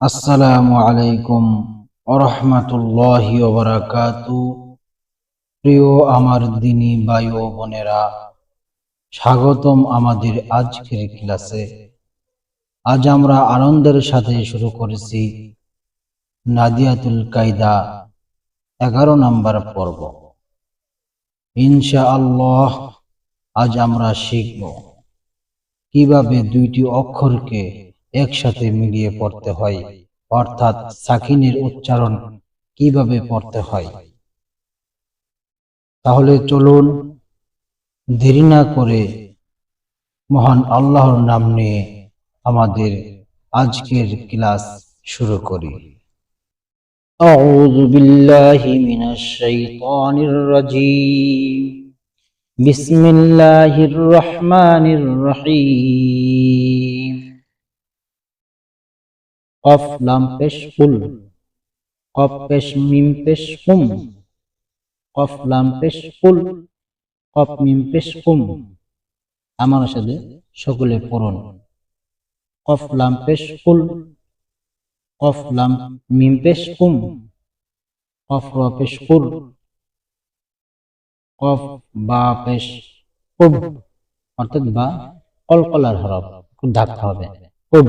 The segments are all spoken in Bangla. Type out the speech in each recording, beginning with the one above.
আসসালামু আলাইকুম ওরহমাতুল্লাহি ওবারাকাতু। প্রিয় আমার দিনী বায়ু বোনেরা, স্বাগতম আমাদের আজকের ক্লাসে। আজ আমরা আনন্দের সাথে শুরু করেছি নাদিয়াতুল কায়দা এগারো নম্বর পর্ব। ইনশা আল্লাহ আজ আমরা শিখব কীভাবে দুইটি অক্ষরকে একসাথে মিলিয়ে পড়তে হয় অর্থাৎ সাকিনের উচ্চারণ কিভাবে পড়তে হয় তাহলে চলুন দেরি না করে মহান আল্লাহর নাম নিয়ে আমাদের আজকের ক্লাস শুরু করি أعوذ بالله من الشيطان الرجيم بسم الله الرحمن الرحيم কফ লাম পেশ ফুল, কফ পেশ মিম পেশ কুম কফ লাম পেশ ফুল, কফ মিম পেশ কুম আমার সাথে সকলে পড়ুন। কফ লাম পেশ ফুল, কফ লাম মিম পেশ কুম কফ র পেশ ফুল, কফ বা পেশ কুম অর্থাৎ বা কলকলার হরফ ধাক্কা হবে। উব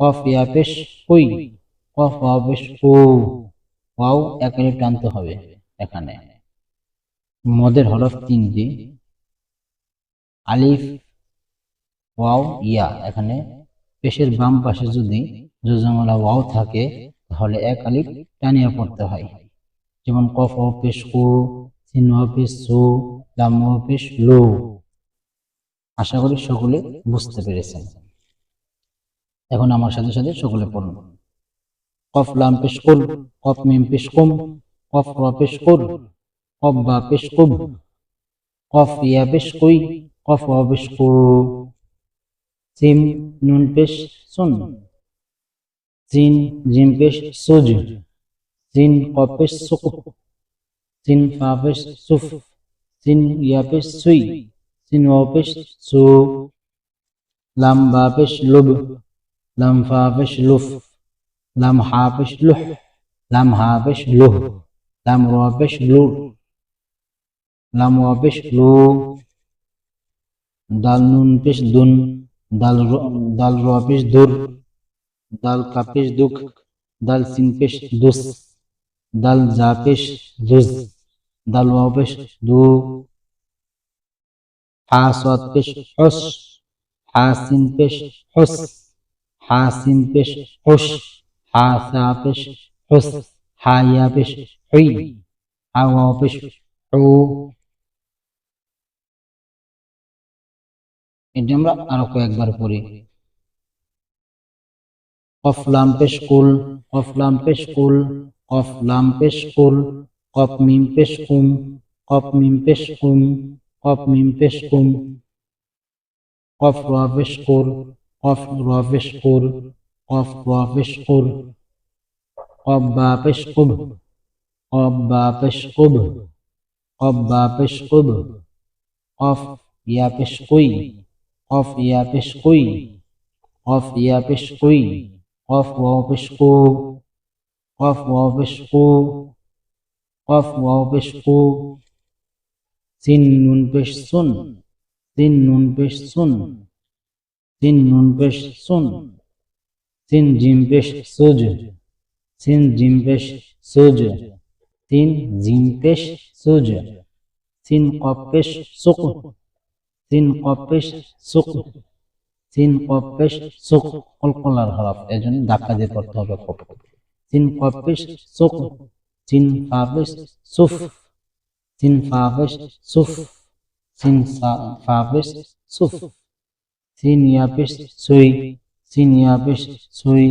কফ ইয়া পেশ কুই? কফ ওয়াও পেশ কু। ওয়াও একারে টানতে হবে, এখানে। মদের হরফ তিনটি আলিফ, ওয়াও, ইয়া, এখানে। পেশের বাম পাশে যদি যোজমালা ওয়াও থাকে, তাহলে এক আলিফ টানিয়ে পড়তে হয়। যেমন কফ ও পেশ কু সিন ও পেশ সু লাম ও পেশ লু। আশা করি সকলে বুঝতে পেরেছেন। এখন আমার সাথে সাথে সকলে পড়ুন। কফ লাম পেশ কুল কফ মিম পেশ কুম কফ র পেশ কুল কফ বা পেশ কুব কফ ইয়া পেশ কুই কফ ও পেশ কু সিম নুন পেশ, সুন। জিন, জিম পেশ, সুজ। জিন কফ পেশ সুক সিন ফা পেশ, সুফ। সিন ইয়া পেশ, সুই। সিন ও পেশ, সু। লাম, বা পেশ, লুব। লাম ফা পেশ লুফ লাম হা পেশ লুহ লাম হা পেশ লুহ লাম র পেশ লু লাম ওয়া পেশ লু দাল নুন পেশ দুন দাল র- দাল র পেশ দুর দাল কা পেশ দুখ দাল সিন পেশ দুস দাল জা পেশ ওয়া পেশ হুস হুস পেশ হুস হা সা পেশ হুই হা ওয়া পেশ হু। এটি আমরা আরও কয়েকবার পড়ি। কফ লাম পেশ কুল, কফ লাম পেশ কুল, কফ লাম পেশ কুল, কফ মিম পেশ কুম, কফ মিম পেশ কুম, কফ মিম পেশ কুম, কফ র পেশ কুর কফ র পেশ কুর কফ র পেশ কুর কফ বা পেশ কুব কফ বা পেশ কুব কফ বা পেশ কুব কফ ইয়া পেশ কুই কফ ইয়া পেশ কুই কফ ইয়া পেশ কুই কফ ওয়াও পেশ কু কফ ওয়াও পেশ কু কফ ওয়াও পেশ কু সিন নুন পেশ সুন। সিন জিম পেশ সুজ। সিন জিম পেশ সুজ। সিন জিম পেশ সুজ। সিন কফ পেশ সুক সিন কফ পেশ সুক সিন কফ পেশ সুক কলকলার হরফ, এজন্য ধাক্কা দিয়ে পড়তে হবে খুব সিন কফ পেশ সুক সিন ফা পেশ সুফ। সিন ফা পেশ সুফ। সিন ফা পেশ সুফ। সিন ইয়া পেশ সুই সিন ইয়া পেশ সুই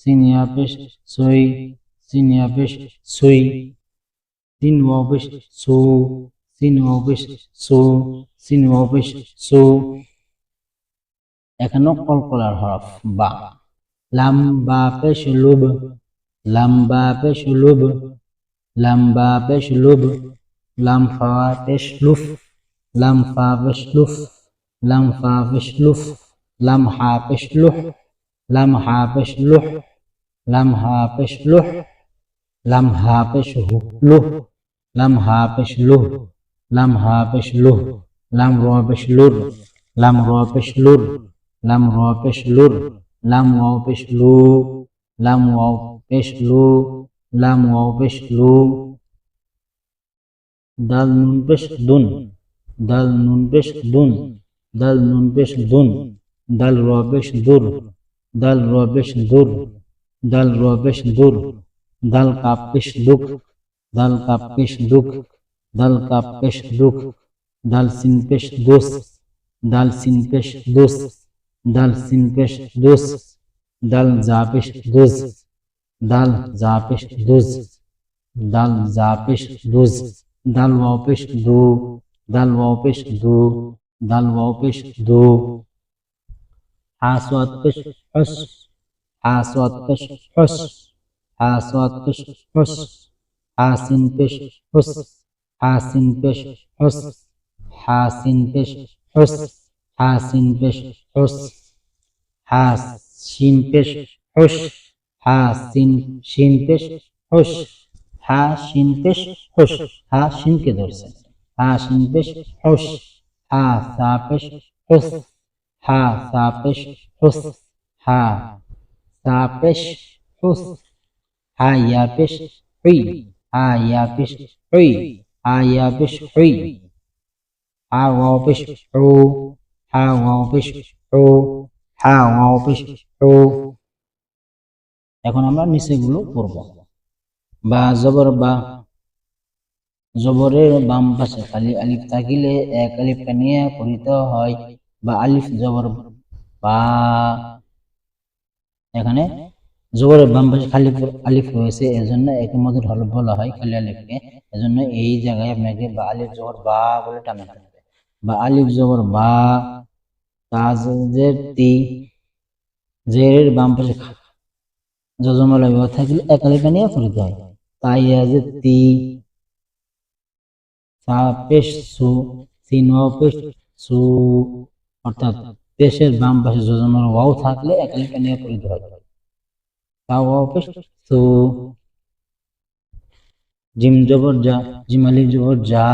সিন ইয়া পেশ সুই সিন ইয়া পেশ সুই। সিন ওয়া পেশ সু সিন ওয়া পেশ সু সিন সু। এখানেও কলকলার হরফ বা। লাম বা পেশ লুব লাম বা পেশ লুব লাম বা পেশ লুব লাম ফা পেশ লুফ লাম ফা পেশ লুফ। লাম ফা পেশ লুফ লাম হা পেশ লুহ লাম হা পেশ লুহ লাম হা পেশ লুহ লাম হা পেশ হু লুহ লাম হা পেশ লুহ লাম হা পেশ লুহ লাম র পেশ লুর লাম র পেশ লুর লাম র পেশ লুর লাম ওয়াও পেশ লু লাম ওয়াও দাল নুন পেশ দুন, দাল র পেশ দুর, দাল র পেশ দুর, দাল র পেশ দুর, দাল কাপ পেশ দুক দাল কাপ পেশ দুক দাল কাপ পেশ দুক দাল সিন পেশ দুস, দাল সিন পেশ দুস, দাল সিন পেশ দুস, দাল জা পেশ দুস, দাল পেশ দুস, দাল পেশ দুস, দাল পেশ দু, দাল পেশ দু পেশ দু হাসওয়াত পেশ হস হাসওয়াত পেশ হস হাসওয়াত পেশ হস হাসিন পেশ হস হাসিন পেশ হস হাসিন পেশ হস হাসিন পেশ হস হাসিন পেশ হস হাসিন শিন পেশ হস হা শিন পেশ হস হা শিনকে ধরছে হা শিন পেশ হস হা সা পেশ হস, হা হা সা পেশ হস, হা ইয়া পেশ হুই, হা হা ইয়া পেশ হুই এখন আমরা নিচেগুলো পড়ব। বা জবর বা জবরের বাম পাশে খালি আলিফ থাকিলে এক আলিফকে নিয়ে পড়িত হয়, বা আলিফ জবর বা এখানে জবরের বাম পাশে খালি আলিফ রয়েছে, এজন্য একের মধ্যে হলফ বলা হয় খালি আলিফকে। এজন্য এই জায়গায় আপনাকে বা আলিফ জবর বা বলে টানতে হবে। বা আলিফ জবর বা তাজের তি, জেরের বাম পাশে যজমালা বিভাগ থাকলে এক আলিফে নিয়ে পড়িতে হয়। তাই তি সা পেশ সু সিন ওয়াও পেশ সু অর্থাৎ পেশের বাম পাশে যোজনার ওয়াও থাকলে এক নিয়ে পড়িতে হয় জিম জবর যা, জিম আলিফ জবর যা,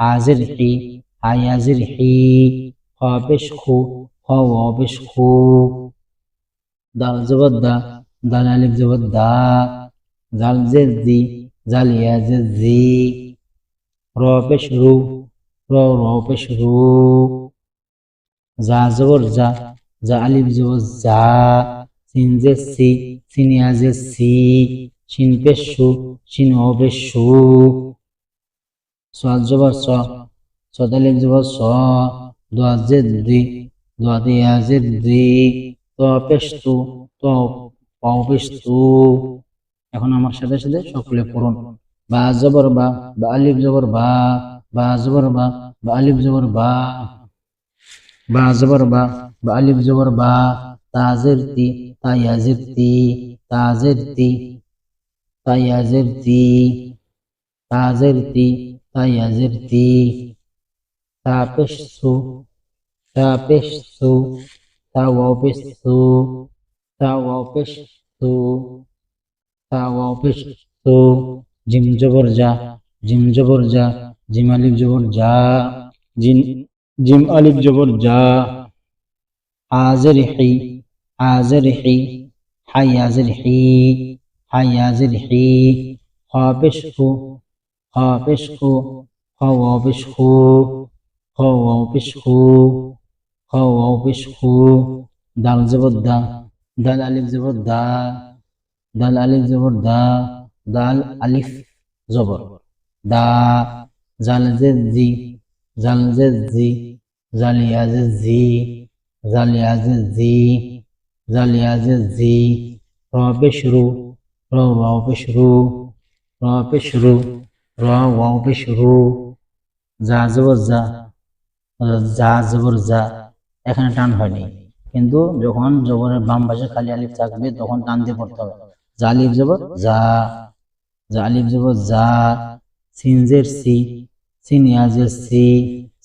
হাজির হি, হাই হাজির হি খ খু খ খু দাল জবর দা, দাল আলিফ জবর দা, জাল জেদ জি জাল ইয়া জেদ জি র পেশ রু র র রু জা জবর যা জা আলিফ জবর যা সিন জে সি সিন ইয়া জে সি শিন পেশ সু শিন ও পেশ সু সাদ জবর স সাদ আলিফ জবর স দোয়া জেদ দি দোয়া দিয়া জেদ দি তো পেশ তু তো পাও পেশ তু এখন আমার সাথে সাথে সকলে পড়ুন। বা জবর বা বা আলিফ জবর বা বা জবর বা বা আলিফ জবর বা বা জবর বা বা আলিফ জবর বা তাজির তি তায়াজির তি তাজির তি তায়াজির তি তাজির তি তায়াজির তি তাপেশ সু তাপেশ সু তাওয়াপেশ জিম জবর যা, জিম জবর যা, জিম আলিফ জবর যা জিম জিম আলিফ জবর যা। হাজির হি হাজির হি, হাই হাজির হি, হাই হাজির হি। হাফেশ হু হাফেশ হু হাওয়াফেশ হু হাওয়াফেশ হু হাওয়াফেশ হু। দাল জবর দা, দাল আলিফ জবর দা, দাল আলিফ জবর দা। দাল, আলিফ, জবর। দা, জাল জেদ জি, জাল জেদ জি, জালিয়া জেদ জি, জালিয়া জেদ জি, জালিয়া জেদ জি। র পেশ রু র ওয়াও পেশ রু র পেশ রু র ওয়াও পেশ রু যা জবর যা যা জবর যা, এখানে টান হয়নি। কিন্তু যখন জবরের বাম পাশে খালি আলিফ থাকবে, তখন টান দিয়ে পড়তে হবে। যা আলিফ জবর, যা যা আলিফ জবর যা সিনজের সি, সিনিয়াজের সি,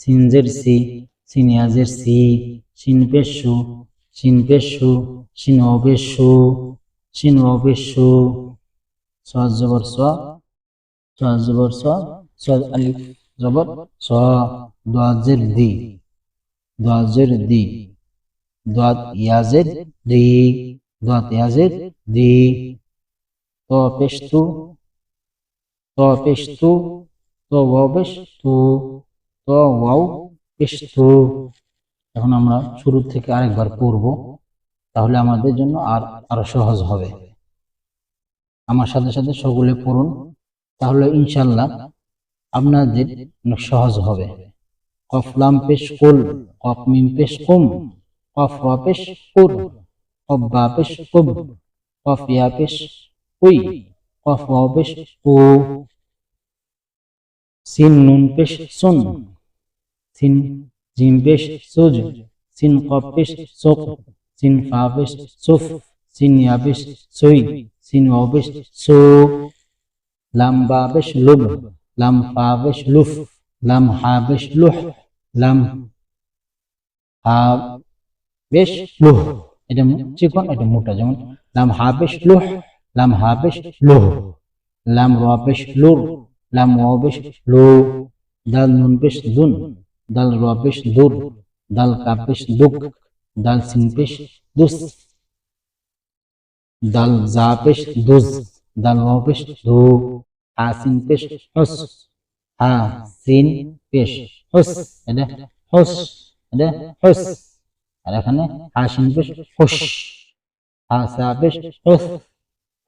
সিনজের সি, সিনিয়াজের সি সিন পেশু সিন পেশু শিন হবে সু শিন হবে সু সজ জবর স জবর স আলিফ জবর স দোয়াজের দি দোয়াজের দি দোয়াত দি দোয়াত দি, তো পেশ তো পেশ তু এখন আমরা শুরু থেকে আরেকবার পড়ব। তাহলে আমাদের জন্য আর আরও সহজ হবে। আমার সাথে সাথে সকলে পড়ুন। তাহলে ইনশাল্লাহ আপনাদের অনেক সহজ হবে। কফ লাম পেশ কুল, কফ মিম পেশ কুম, কফ র পেশ কুর, কফ বা পেশ কুব কফ ইয়া পেশ কুই। কফ ওয়াও পেশ কু সিন নুন পেশ সুন। সিন জিম পেশ সুজ। সিন কফ পেশ সুক। সিন ফা পেশ সুফ। সিন ইয়া পেশ সুই। সিন ওয়াও পেশ সু। লাম বা পেশ লুব। লাম ফা পেশ লুফ। লাম হা পেশ লুহ। লাম হা বেশ লুহ। এটা চিকন এটা মোটা, যেমন লাম হা বেশ লুহ। লাম হা বেশ লুহ লাম র বেশ লুর লাম ওয়া বেশ লু দাল নুন বেশ দুন দাল র বেশ দুর দাল কা বেশ দুক দাল সিন বেশ দুস দাল জা বেশ দুজ দাল ওয়া বেশ দু হা সিন বেশ হুস হা সিন বেশ হুস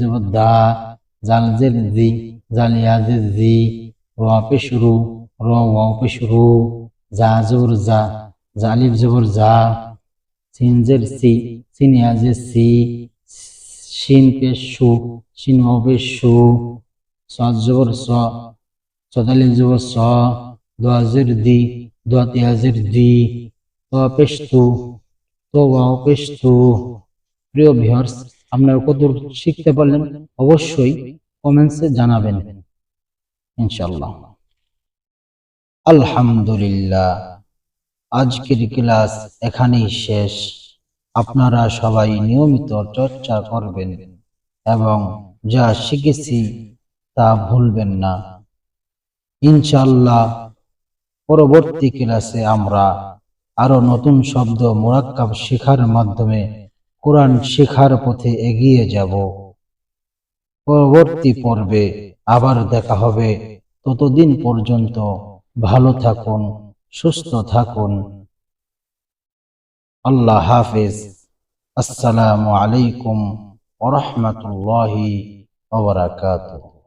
জবর দা জাল জি জাল ইয়াজের জি র পেশ রু ওয়া পেশ রু জা জবর জা জা আলিফ জবর জা সিন সি সিন ইয়াজের সি শিন পেশ ওয়া পেশ সু সাজ জবর স সদালিফ জবর স দি, দোয়া দি তো পেশ তু তো ওয়াও পেশ তু প্রিয় ভিউয়ার্স আপনারা কত শিখতে পারলেন, অবশ্যই কমেন্টসে জানাবেন। ইনশাআল্লাহ। আলহামদুলিল্লাহ। আজকের ক্লাস এখানেই শেষ। আপনারা সবাই নিয়মিত চর্চা করবেন এবং যা শিখেছি তা ভুলবেন না। ইনশাল্লাহ পরবর্তী ক্লাসে আমরা আরও নতুন শব্দ মোরাক্কাব শেখার মাধ্যমে কোরআন শেখার পথে এগিয়ে যাব। পরবর্তী পর্বে আবার দেখা হবে। ততদিন পর্যন্ত ভালো থাকুন, সুস্থ থাকুন। আল্লাহ হাফেজ। আসসালামু আলাইকুম ওরহমতুল্লাহি ওবরাকাতুহ